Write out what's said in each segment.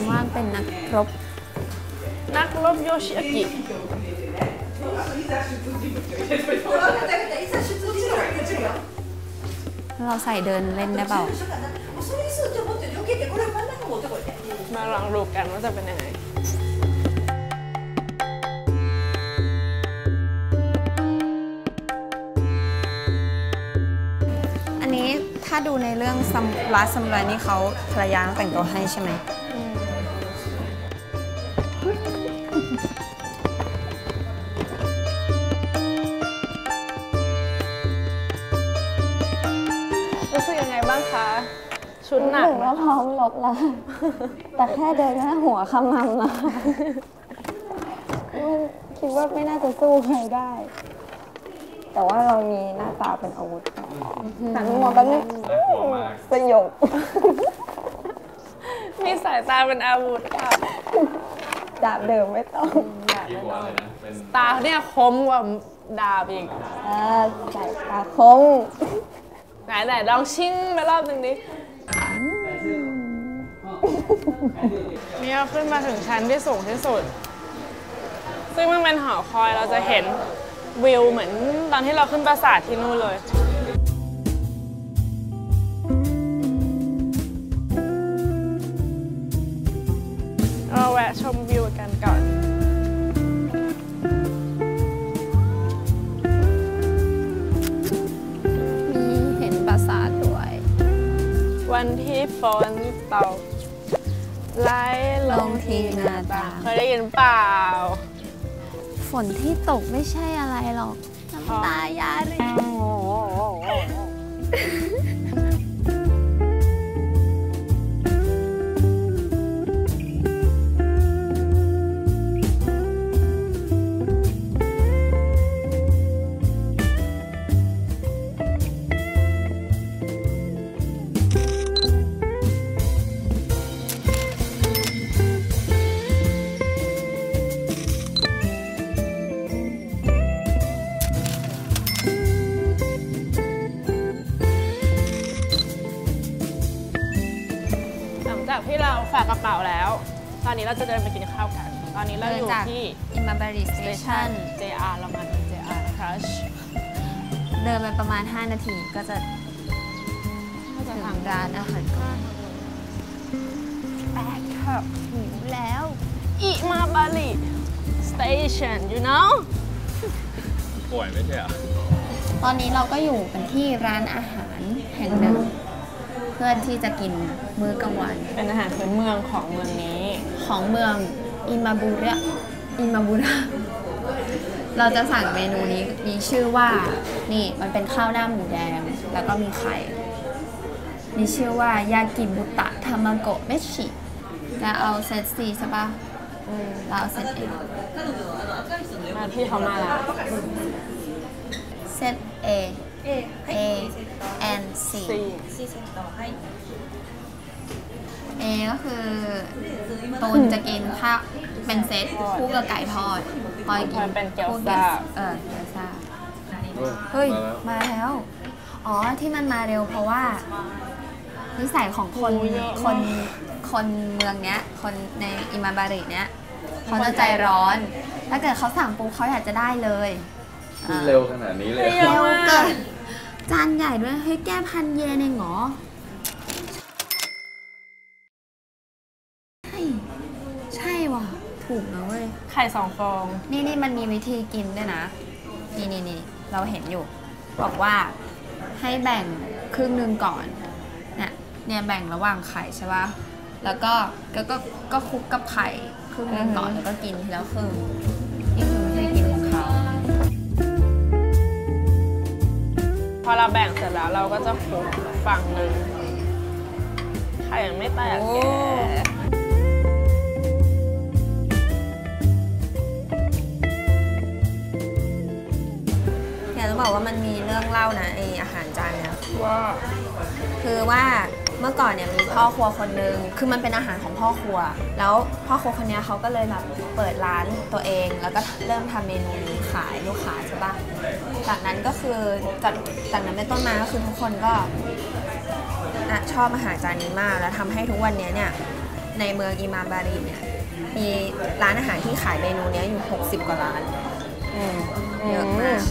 าว่าเป็นนักรบ นักรบโยชิอากิ เราใส่เดินเล่นได้เปล่า มาลองดูกันว่าจะเป็นยังไงถ้าดูในเรื่องซัมรัสซัมไรนี่เขาภรรยาต้องแต่งตัวให้ใช่ไหม ชุดหนักถึงไหมว่าพร้อมลบแล้ว แต่แค่เดินหน้าหัวขมำนะคิดว่าไม่น่าจะสู้ใครได้ แต่ว่าเรามีหน้าตาเป็นอาวุธหันมามองกันนี่น่ากลัวมากสยบมีสายตาเป็นอาวุธค่ะดาบเดิมไม่ต้องดีกว่าเลยนะเป็นตาเนี่ยคมกว่าดาบอีกเออใส่ตาคมไหนไหนลองชิ่งไปรอบหนึ่งดิ นี่เราขึ้นมาถึงชั้นที่สูงที่สุด ซึ่งมันเป็นหอคอยเราจะเห็นวิวเหมือนตอนที่เราขึ้นปราสาทที่นู่นเลยเราแวะชมวิวกันก่อนมีเห็นปราสาทด้วย วันที่ฝนตก ไหลลงที่หน้าต่างเคยได้ยินเปล่า ฝนที่ตกไม่ใช่อะไรหรอกน้ำตายาริห กกระเป๋าแล้ว ตอนนี้เราจะเดินไปกินข้าวกัน ตอนนี้เราอยู่ที่อิมาบาริสสเตเตชัชันน JR เรามาถึง JR Crush เดินไปประมาณ 5 นาทีก็จะก็จะถึงทางร้านอาหารก่อนแปลกครับหิวแล้วอิมาบาริ Station you know ป่วยไม่ใช่เหรอตอนนี้เราก็อยู่กันที่ร้านอาหารแห่งหนึ่งเพื่อที่จะกินมื้อกลางวัน เป็นอาหารพื้นเมืองของเมืองนี้ ของเมืองอิมาบุระอิมาบุระเราจะสั่งเมนูนี้มีชื่อว่านี่มันเป็นข้าวหน้าหมูแดง แล้วก็มีไข่มีชื่อว่ายากิบุตะทามาโกะเมชิจะเอาเซตซีใช่ปะเราเอาเซตเอมาที่เขามาแล้วเซต A A and C สี่ A ก็คือตูนจะกินข้าวเป็นเซตคู่กับไก่ทอดพลอยกินมันเป็นเกี๊ยวคู่ซ่าเออเกี๊ยวซ่าเฮ้ย มาแล้ว อ๋อที่มันมาเร็วเพราะว่านิสัยของคนโอ้เยอะมากคนคนเมืองเนี้ย คนในอิมาบาริเนี้ยเขาจะใจร้อน ถ้าเกิดเขาสั่งปุ๊บเขาอยากจะได้เลยอ่าเร็วขนาดนี้เลยเร็วเกิน จานใหญ่ด้วย เฮ้ย แก้พันเยนเองเหรอใช่ใช่ว่ะ ถูกนะเว้ย ไข่สองฟอง นี่นี่มันมีวิธีกินด้วยนะ นี่นี่นี่เราเห็นอยู่ บอกว่าให้แบ่งครึ่งหนึ่งก่อนเนี่ยเนี่ยแบ่งระหว่างไข่ใช่ปะแล้วก็ก็ก็ก็คลุกกับไข่ครึ่งหนึ่งก่อนอือฮึแล้วก็กินทีละครึ่ง เราแบ่งเสร็จแล้วเราก็จะคลุกฝั่งหนึ่งไข่ยังไม่แตกแกแกต้องบอกว่ามันมีเรื่องเล่านะไออาหารจานเนี้ยว่า คือว่า เมื่อก่อนเนี่ยมีพ่อครัวคนหนึ่งคือมันเป็นอาหารของพ่อครัว แล้วพ่อครัวคนเนี้ยเขาก็เลยแบบเปิดร้านตัวเอง แล้วก็เริ่มทำเมนูนี้ขายลูกค้าใช่ปะจากนั้นก็คือจากจากนั้นเป็นต้นมาก็คือทุกคนก็อะชอบอาหารจานนี้มาก แล้วทำให้ทุกวันเนี้ยเนี่ยในเมืองอิมาบารีเนี่ยมีร้านอาหารที่ขายเมนูเนี้ยอยู่ 60 กว่าร้านอืมเยอะมาก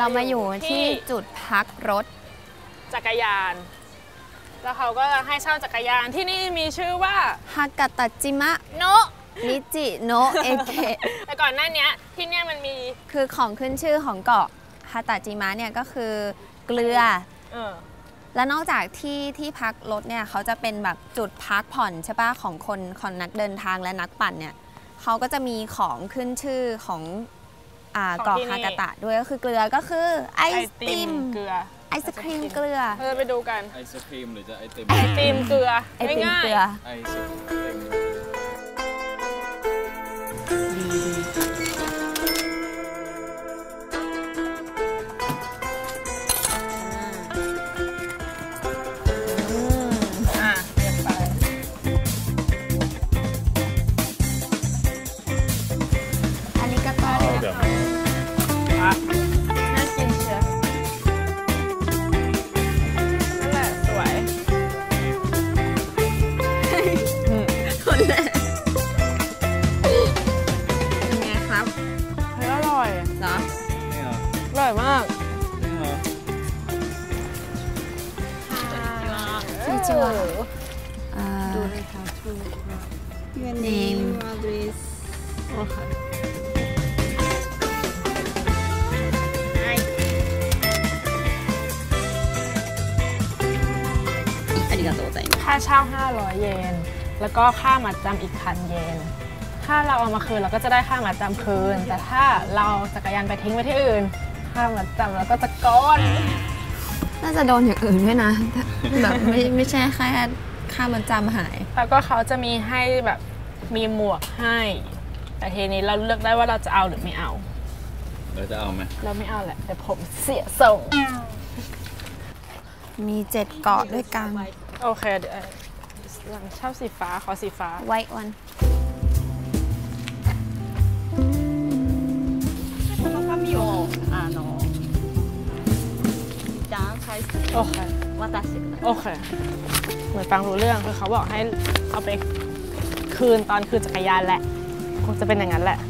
เรามาอยู่ที่จุดพักรถจักรยาน แล้วเขาก็ให้เช่าจักรยานที่นี่มีชื่อว่าฮากาตาจิมะโนนิจิโนเอเกะแต่ก่อนหน้าเนี้ยที่เนี่ยมันมีคือของขึ้นชื่อของเกาะฮาตาจิมะเนี่ยก็คือเกลือเออแล้วนอกจากที่ที่พักรถเนี่ยเขาจะเป็นแบบจุดพักผ่อนใช่ปะของคนของนักเดินทางและนักปั่นเนี่ยเขาก็จะมีของขึ้นชื่อของ อ่าของเกาะที่นี่ฮากาตะด้วยก็คือเกลือก็คือไอไอศติติมมเกลือไอศครีมเกลือ เราจะไปดูกันไอศครีมหรือจะไอติมไอติมเกลือไอติมง่ายเกลือ ไอศครีมๆ ありがとうございます ค่าเช่า 500 เยน แล้วก็ค่ามัดจำอีกพันเยน ถ้าเราเอามาคืนเราก็จะได้ค่ามัดจำคืน แต่ถ้าเราเอาจักรยานไปทิ้งไว้ที่อื่น ค่ามัดจำเราก็จะก้อน น่าจะโดนอย่างอื่นด้วยนะ แบบไม่ไม่ใช่แค่ค่ามันจำหาย แล้วก็เขาจะมีให้แบบมีหมวกให้ แต่ทีนี้เราเลือกได้ว่าเราจะเอาหรือไม่เอา เราจะเอาไหมเราไม่เอาแหละแต่ผมเสียทรงมีเจ็ดเกาะด้วยกัน โอเคเดี๋ยวหลังชอบสีฟ้าขอสีฟ้า white one โอเคว่าตัดสินโอเค เหมือนฟังรู้เรื่องคือเขาบอกให้เอาไปคืนตอนคืนจักรยานแหละ คงจะเป็นอย่างนั้นแหละ「